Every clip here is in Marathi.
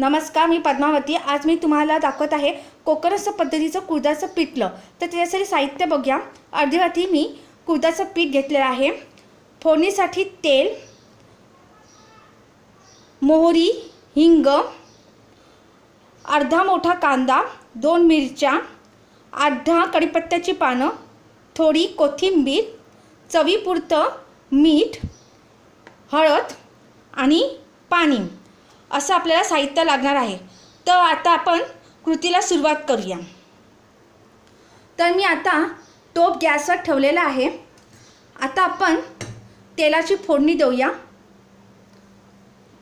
नमस्कार मी पद्मावती. आज मी तुम्हाला दाखवत आहे कोकणस्थ पद्धतीचं कुळदाचं पिठलं तर त्याच्यासाठी साहित्य बघूया. अर्धी वाटी मी कुळदाचं पीठ घेतलेलं आहे. फोडणीसाठी तेल मोहरी हिंग अर्धा मोठा कांदा दोन मिरच्या अर्धा कढीपत्त्याची पानं थोडी कोथिंबीर चवीपुरतं मीठ हळद आणि पाणी. असं आपल्याला साहित्य लागणार आहे. तर आता आपण कृतीला सुरुवात करूया. तर मी आता टोप गॅसवर ठेवलेला आहे. आता आपण तेलाची फोडणी देऊया.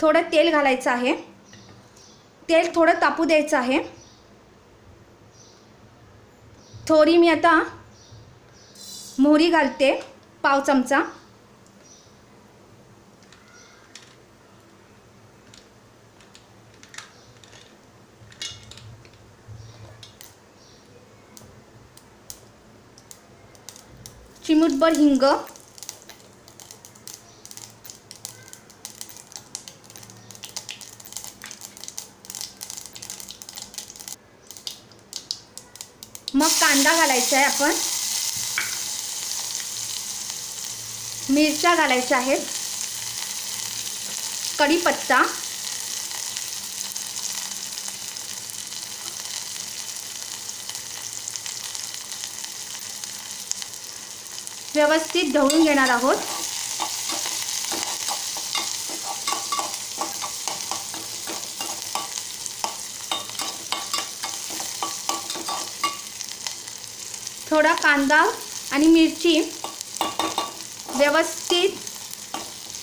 थोडं तेल घालायचं आहे. तेल थोडं तापू द्यायचं आहे. थोडी मी आता मोहरी घालते पाव चमचा. चिमूटभर हिंग. मग कांदा घालायचा आहे आपण. मिरच्या घालायच्या आहेत. कढीपत्ता. व्यवस्थित ढवळून घेणार आहोत. थोडा कांदा आणि मिरची व्यवस्थित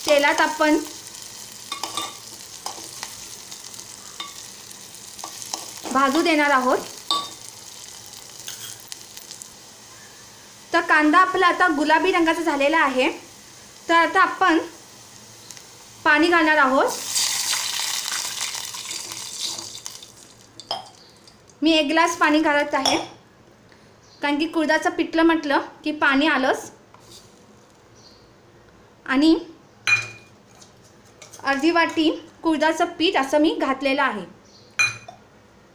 तेलात आपण भाजू देणार आहोत. तर कांदा आपला आता गुलाबी रंगाचा झालेला आहे. तर आता आपण पाणी घालणार आहोत. मी एक ग्लास पाणी घालत आहे. कारण की कुळदाचं पिठलं म्हटलं की पाणी आलंच. आणि अर्धी वाटी कुळदाचं पीठ असं मी घातलेलं आहे.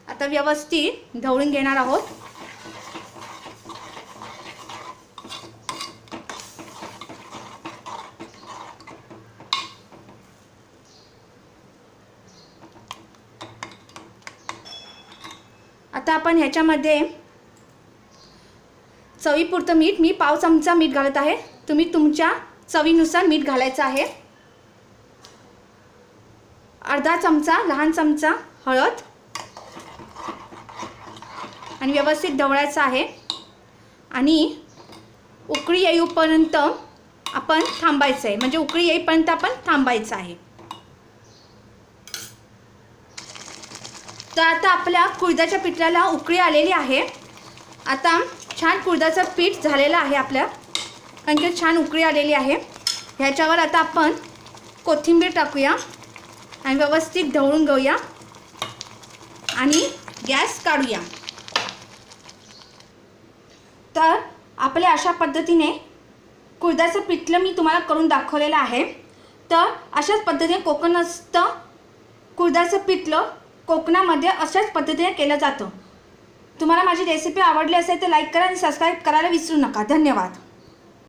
आता व्यवस्थित ढवळून घेणार आहोत. आता आपण ह्याच्यामध्ये चवीपुरतं मीठ मी पाव चमचा मीठ घालत आहे. तुम्ही तुमच्या चवीनुसार मीठ घालायचं आहे. अर्धा चमचा लहान चमचा हळद. आणि व्यवस्थित ढवळायचं आहे. आणि उकळी येईपर्यंत आपण थांबायचं आहे म्हणजे उकळी येईपर्यंत आपण थांबायचं आहे. तर आता आपल्या कुळदाच्या पिठाला उकळी आलेली आहे. आता छान कुळदाचं पीठ झालेलं आहे आपल्या कारण की छान उकळी आलेली आहे. ह्याच्यावर आता आपण कोथिंबीर टाकूया आणि व्यवस्थित ढवळून घेऊया आणि गॅस काढूया. तर आपल्या अशा पद्धतीने कुळदाचं पिठलं मी तुम्हाला करून दाखवलेलं आहे. तर अशाच पद्धतीने कोकणस्थ कुळदाचं पिठलं कोकणामध्ये अशाच पद्धतीने केलं जातं. तुम्हाला माझी रेसिपी आवडली असेल तर लाईक करा आणि सबस्क्राईब करायला विसरू नका. धन्यवाद.